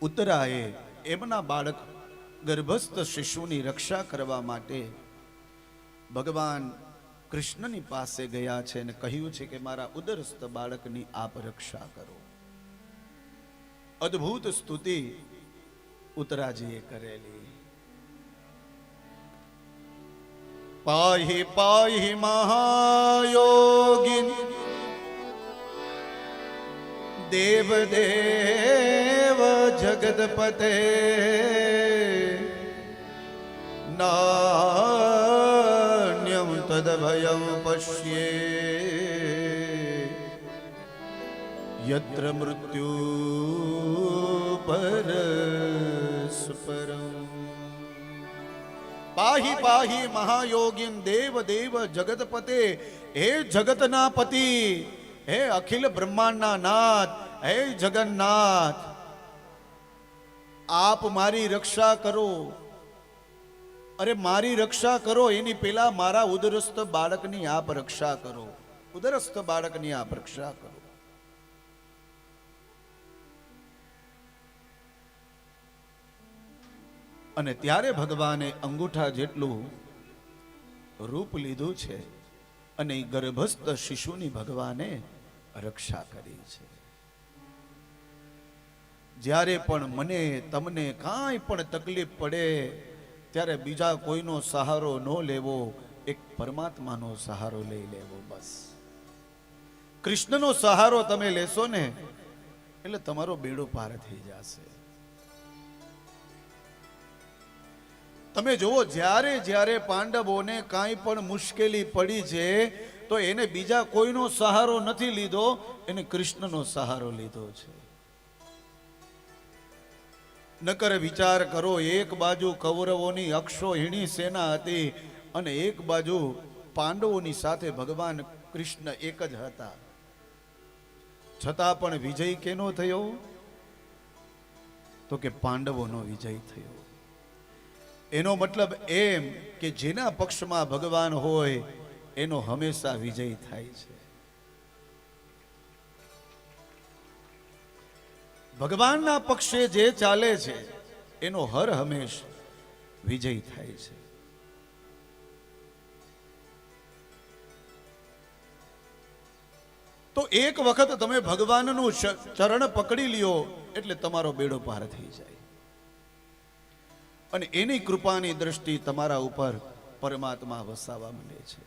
ઉત્તરાએ એમના બાળક ગર્ભસ્થ શિશુની રક્ષા કરવા માટે ભગવાન કૃષ્ણની પાસે ગયા છે અને કહ્યું છે કે મારા ઉદરસ્થ બાળકની આપ રક્ષા કરો. અદ્ભુત સ્તુતિ ઉત્તરાજીએ કરેલી. પાહી પાહી મહાયોગિન દેવ દેવ જગદપતે નાન્યમ તદભયમ પશ્યે. યત્ર મૃત્યુ પરસ્પરમ પાહી પાહી મહાયોગીન દેવ દેવ જગતપતે, હે જગતના પતિ, હે અખિલ બ્રહ્માંડના નાથ, હે જગન્નાથ આપ મારી રક્ષા કરો. અરે મારી રક્ષા કરો, એની પેલા મારા ઉદરસ્થ બાળકની આપ રક્ષા કરો. ઉદરસ્થ બાળકની આપ રક્ષા કરો. અને ત્યારે ભગવાને અંગૂઠા જેટલું રૂપ લીધું છે અને ગર્ભસ્થ શિશુની ભગવાને રક્ષા કરી છે. જ્યારે પણ મને, તમને કાંઈ પણ તકલીફ પડે, ત્યારે બીજા કોઈનો સહારો ન લેવો, એક પરમાત્માનો સહારો લઈ લેવો બસ. કૃષ્ણનો સહારો તમે લેશો ને, એટલે તમારો બેડો પાર થઈ જશે. તમે જુઓ, જ્યારે જ્યારે પાંડવોને કાંઈ પણ મુશ્કેલી પડી છે, તો એને બીજા કોઈનો સહારો નથી લીધો, એને કૃષ્ણનો સહારો લીધો છે. નકર વિચાર કરો, એક બાજુ કૌરવોની અક્ષોહિણી સેના હતી અને એક બાજુ પાંડવોની સાથે ભગવાન કૃષ્ણ એક જ હતા. છતાં પણ વિજય કેનો થયો? તો કે પાંડવોનો વિજય થયો. એનો મતલબ એમ કે જેના પક્ષમાં ભગવાન હોય, એનો હંમેશા વિજય થાય છે. ભગવાનના પક્ષે જે ચાલે છે, એનો હર હંમેશ વિજય થાય છે. તો એક વખત તમે ભગવાનનું ચરણ પકડી લ્યો, એટલે તમારો બેડો પાર થઈ જાય. અને એની કૃપાની દ્રષ્ટિ તમારા ઉપર પરમાત્મા વસાવા માંડે છે.